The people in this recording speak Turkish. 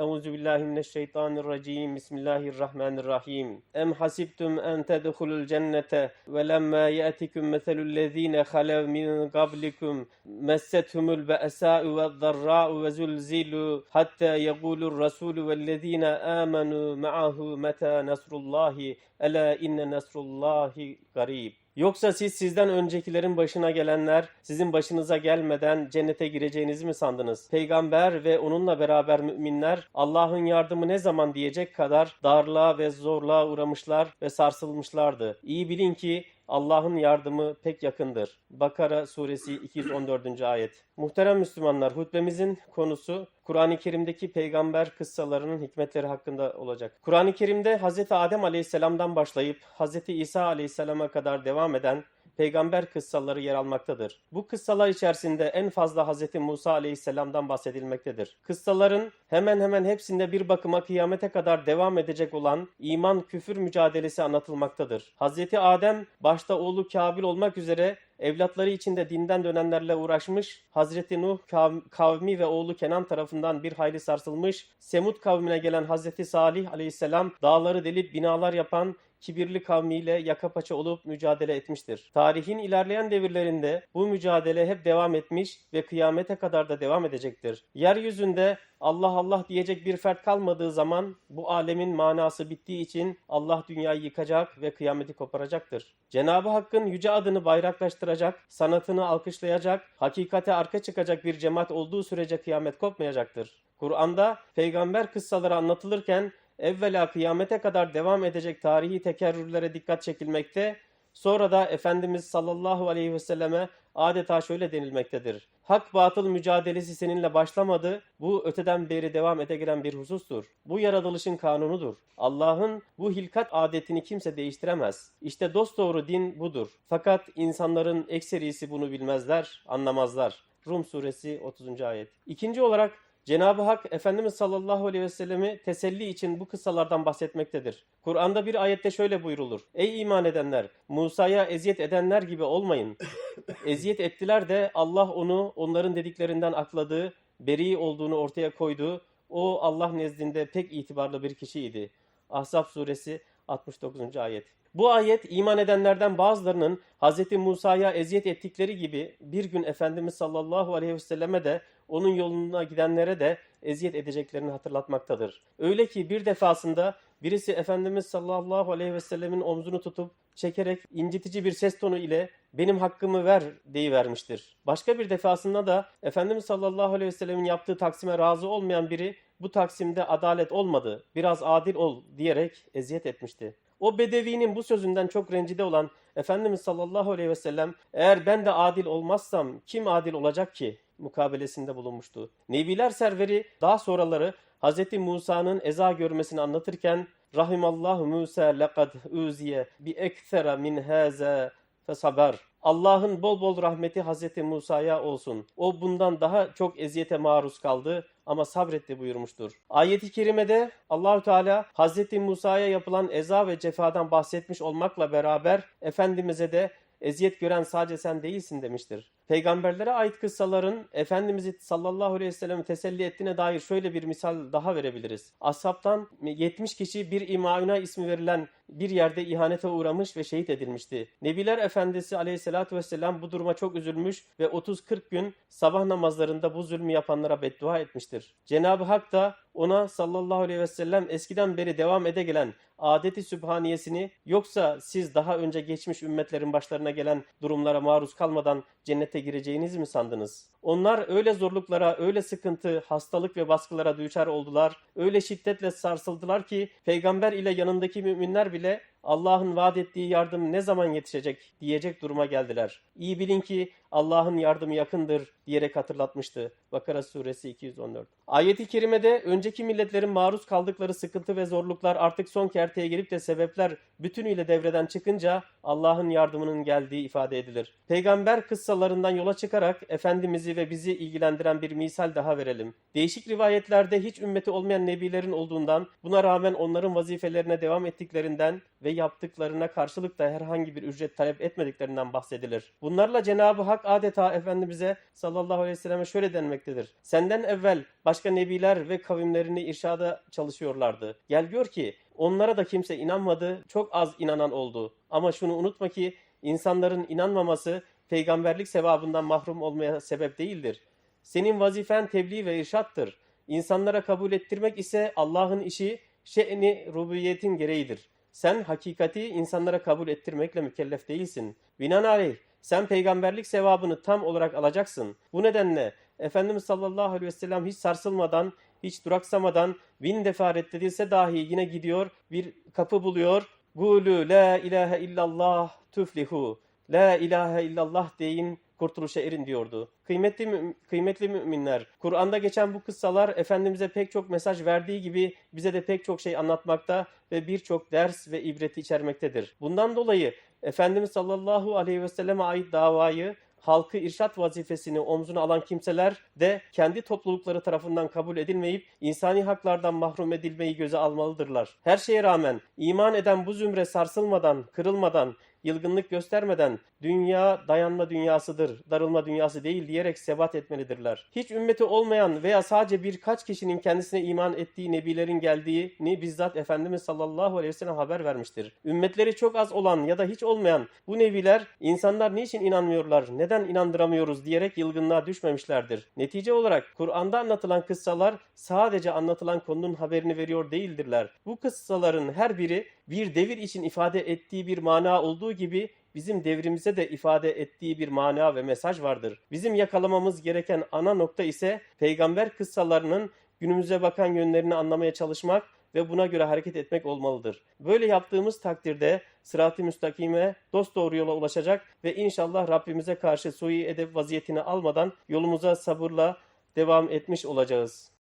أعوذ بالله من الشيطان الرجيم. بسم الله الرحمن الرحيم. أم حسبتم أن تدخلوا الجنة ولما يأتكم مثل الذين خلوا من قبلكم مستهم البأساء والضراء وزلزلوا حتى يقول الرسول والذين آمنوا معه متى نصر الله؟ ألا إن نصر الله قريب. Yoksa siz sizden öncekilerin başına gelenler sizin başınıza gelmeden cennete gireceğinizi mi sandınız? Peygamber ve onunla beraber müminler Allah'ın yardımı ne zaman diyecek kadar darlığa ve zorluğa uğramışlar ve sarsılmışlardı. İyi bilin ki Allah'ın yardımı pek yakındır. Bakara suresi 214. ayet. Muhterem Müslümanlar, hutbemizin konusu Kur'an-ı Kerim'deki peygamber kıssalarının hikmetleri hakkında olacak. Kur'an-ı Kerim'de Hz. Adem Aleyhisselam'dan başlayıp Hz. İsa Aleyhisselam'a kadar devam eden peygamber kıssaları yer almaktadır. Bu kıssalar içerisinde en fazla Hz. Musa aleyhisselamdan bahsedilmektedir. Kıssaların hemen hemen hepsinde bir bakıma kıyamete kadar devam edecek olan iman küfür mücadelesi anlatılmaktadır. Hz. Adem başta oğlu Kabil olmak üzere evlatları içinde dinden dönenlerle uğraşmış, Hazreti Nuh kav- kavmi ve oğlu Kenan tarafından bir hayli sarsılmış, Semud kavmine gelen Hazreti Salih aleyhisselam dağları delip binalar yapan kibirli kavmiyle yaka paça olup mücadele etmiştir. Tarihin ilerleyen devirlerinde bu mücadele hep devam etmiş ve kıyamete kadar da devam edecektir. Yeryüzünde Allah Allah diyecek bir fert kalmadığı zaman bu alemin manası bittiği için Allah dünyayı yıkacak ve kıyameti koparacaktır. Cenab-ı Hakk'ın yüce adını bayraklaştıracak, sanatını alkışlayacak, hakikate arka çıkacak bir cemaat olduğu sürece kıyamet kopmayacaktır. Kur'an'da peygamber kıssaları anlatılırken evvela kıyamete kadar devam edecek tarihi tekerrürlere dikkat çekilmekte, sonra da Efendimiz sallallahu aleyhi ve selleme adeta şöyle denilmektedir. Hak batıl mücadelesi seninle başlamadı, bu öteden beri devam ede gelen bir husustur. Bu yaratılışın kanunudur. Allah'ın bu hilkat adetini kimse değiştiremez. İşte dosdoğru din budur. Fakat insanların ekserisi bunu bilmezler, anlamazlar. Rum suresi 30. ayet. İkinci olarak Cenab-ı Hak Efendimiz sallallahu aleyhi ve sellemi teselli için bu kıssalardan bahsetmektedir. Kur'an'da bir ayette şöyle buyrulur. Ey iman edenler! Musa'ya eziyet edenler gibi olmayın. eziyet ettiler de Allah onu onların dediklerinden akladığı, beri olduğunu ortaya koydu. O Allah nezdinde pek itibarlı bir kişiydi. Ahzab suresi 69. ayet. Bu ayet iman edenlerden bazılarının Hz. Musa'ya eziyet ettikleri gibi bir gün Efendimiz sallallahu aleyhi ve selleme de onun yoluna gidenlere de eziyet edeceklerini hatırlatmaktadır. Öyle ki bir defasında birisi Efendimiz sallallahu aleyhi ve sellemin omzunu tutup çekerek incitici bir ses tonu ile benim hakkımı ver deyivermiştir. Başka bir defasında da Efendimiz sallallahu aleyhi ve sellemin yaptığı taksime razı olmayan biri bu taksimde adalet olmadı, biraz adil ol diyerek eziyet etmişti. O bedevinin bu sözünden çok rencide olan Efendimiz sallallahu aleyhi ve sellem eğer ben de adil olmazsam kim adil olacak ki? mukabelesinde bulunmuştu. Nebiler serveri daha sonraları Hz. Musa'nın eza görmesini anlatırken Rahimallahu Musa lekad uziye bi ekthera min haza fesaber. Allah'ın bol bol rahmeti Hz. Musa'ya olsun. O bundan daha çok eziyete maruz kaldı ama sabretti buyurmuştur. Ayet-i kerimede Allahü Teala Hz. Musa'ya yapılan eza ve cefadan bahsetmiş olmakla beraber Efendimiz'e de eziyet gören sadece sen değilsin demiştir. Peygamberlere ait kıssaların Efendimiz'i sallallahu aleyhi ve sellem teselli ettiğine dair şöyle bir misal daha verebiliriz. Ashabtan 70 kişi bir imauna ismi verilen bir yerde ihanete uğramış ve şehit edilmişti. Nebiler Efendisi aleyhissalatü vesselam bu duruma çok üzülmüş ve 30-40 gün sabah namazlarında bu zulmü yapanlara beddua etmiştir. Cenab-ı Hak da ona sallallahu aleyhi ve sellem eskiden beri devam ede gelen adeti sübhaniyesini yoksa siz daha önce geçmiş ümmetlerin başlarına gelen durumlara maruz kalmadan cennete gireceğinizi mi sandınız? Onlar öyle zorluklara, öyle sıkıntı, hastalık ve baskılara düçar oldular, öyle şiddetle sarsıldılar ki peygamber ile yanındaki müminler bile Allah'ın vaat ettiği yardım ne zaman yetişecek diyecek duruma geldiler. İyi bilin ki Allah'ın yardımı yakındır diyerek hatırlatmıştı. Bakara suresi 214. Ayet-i kerimede önceki milletlerin maruz kaldıkları sıkıntı ve zorluklar artık son kerteye gelip de sebepler bütünüyle devreden çıkınca Allah'ın yardımının geldiği ifade edilir. Peygamber kıssalarından yola çıkarak Efendimiz'i ve bizi ilgilendiren bir misal daha verelim. Değişik rivayetlerde hiç ümmeti olmayan nebilerin olduğundan, buna rağmen onların vazifelerine devam ettiklerinden ve yaptıklarına karşılık da herhangi bir ücret talep etmediklerinden bahsedilir. Bunlarla Cenab-ı Hak adeta Efendimiz'e sallallahu aleyhi ve selleme şöyle denmektedir. Senden evvel başka nebiler ve kavimlerini irşada çalışıyorlardı. Gel gör ki onlara da kimse inanmadı, çok az inanan oldu. Ama şunu unutma ki insanların inanmaması peygamberlik sevabından mahrum olmaya sebep değildir. Senin vazifen tebliğ ve irşattır. İnsanlara kabul ettirmek ise Allah'ın işi, şe'ni rububiyetin gereğidir. Sen hakikati insanlara kabul ettirmekle mükellef değilsin. Binaenaleyh sen peygamberlik sevabını tam olarak alacaksın. Bu nedenle Efendimiz sallallahu aleyhi ve sellem hiç sarsılmadan, hiç duraksamadan bin defa reddedilse dahi yine gidiyor, bir kapı buluyor. Gulu la ilahe illallah tuflihu. La ilahe illallah deyin kurtuluşa erin diyordu. Kıymetli, mü- kıymetli müminler, Kur'an'da geçen bu kıssalar Efendimiz'e pek çok mesaj verdiği gibi bize de pek çok şey anlatmakta ve birçok ders ve ibreti içermektedir. Bundan dolayı Efendimiz sallallahu aleyhi ve selleme ait davayı halkı irşat vazifesini omzuna alan kimseler de kendi toplulukları tarafından kabul edilmeyip insani haklardan mahrum edilmeyi göze almalıdırlar. Her şeye rağmen iman eden bu zümre sarsılmadan, kırılmadan, yılgınlık göstermeden dünya dayanma dünyasıdır, darılma dünyası değil diyerek sebat etmelidirler. Hiç ümmeti olmayan veya sadece birkaç kişinin kendisine iman ettiği nebilerin geldiğini bizzat Efendimiz sallallahu aleyhi ve sellem haber vermiştir. Ümmetleri çok az olan ya da hiç olmayan bu nebiler insanlar niçin inanmıyorlar, neden inandıramıyoruz diyerek yılgınlığa düşmemişlerdir. Netice olarak Kur'an'da anlatılan kıssalar sadece anlatılan konunun haberini veriyor değildirler. Bu kıssaların her biri bir devir için ifade ettiği bir mana olduğu gibi bizim devrimize de ifade ettiği bir mana ve mesaj vardır. Bizim yakalamamız gereken ana nokta ise peygamber kıssalarının günümüze bakan yönlerini anlamaya çalışmak ve buna göre hareket etmek olmalıdır. Böyle yaptığımız takdirde sırat-ı müstakime dosdoğru yola ulaşacak ve inşallah Rabbimize karşı sui edep vaziyetini almadan yolumuza sabırla devam etmiş olacağız.